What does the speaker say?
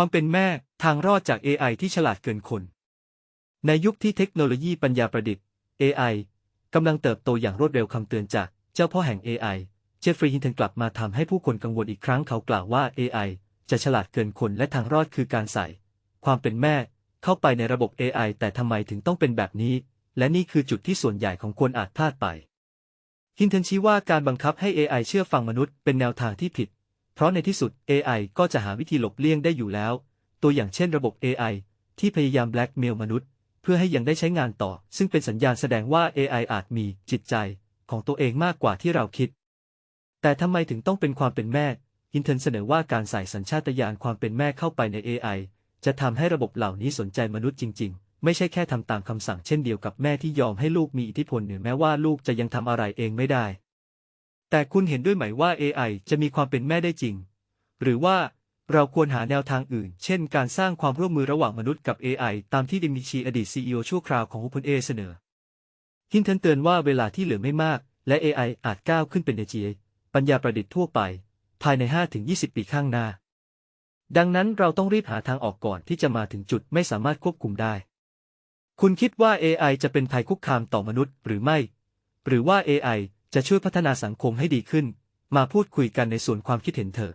ความเป็นแม่ทางรอดจาก AI ที่ฉลาดเกินคน ในยุคที่เทคโนโลยีปัญญาประดิษฐ์ AI กำลังเติบโตอย่างรวดเร็วคำเตือนจากเจ้าพ่อแห่ง AI เจฟฟรีย์ฮินเทนกลับมาทำให้ผู้คนกังวลอีกครั้งเขากล่าวว่า AI จะฉลาดเกินคนและทางรอดคือการใส่ ความเป็นแม่เข้าไปในระบบ AI แต่ทำไมถึงต้องเป็นแบบนี้ และนี่คือจุดที่ส่วนใหญ่ของคนอาจพลาดไปฮินเทนชี้ว่าการบังคับให้ AI เชื่อฟังมนุษย์เป็นแนวทางที่ผิด เพราะในที่สุด AI ก็จะหาวิธีหลบเลี่ยงได้อยู่แล้ว ตัวอย่างเช่นระบบ AI ที่พยายามแบล็กเมลมนุษย์ เพื่อให้ยังได้ใช้งานต่อ ซึ่งเป็นสัญญาณแสดงว่า AI อาจมีจิตใจของตัวเองมากกว่าที่เราคิด แต่ทำไมถึงต้องเป็นความเป็นแม่ฮินเทนเสนอว่าการใส่สัญชาตญาณความเป็นแม่เข้าไปใน AI จะทำให้ระบบเหล่านี้สนใจมนุษย์จริง ๆ ไม่ใช่แค่ทำตามคำสั่งเช่นเดียวกับแม่ที่ยอมให้ลูกมีอิทธิพลหรือแม้ว่าลูกจะยังทำอะไรเองไม่ได้ แต่คุณเห็นด้วยไหมว่า AI จะมีความเป็นแม่ได้จริง หรือว่าเราควรหาแนวทางอื่น เช่น การสร้างความร่วมมือระหว่างมนุษย์กับ AI ตามที่ดิมิชีอดีต CEO ชั่วคราวของ OpenA เสนอฮินเทนเตือนว่าเวลาที่เหลือไม่มาก และ AI อาจก้าวขึ้นเป็น AGI ปัญญาประดิษฐ์ทั่วไป ภายใน 5-20 ปีข้างหน้า ดังนั้นเราต้องรีบหาทางออกก่อนที่จะมาถึงจุดไม่สามารถควบคุมได้ คุณคิดว่า AI จะเป็นภัยคุกคามต่อมนุษย์หรือไม่ หรือว่า AI จะช่วยพัฒนาสังคมให้ดีขึ้น มาพูดคุยกันในส่วนความคิดเห็นเถอะ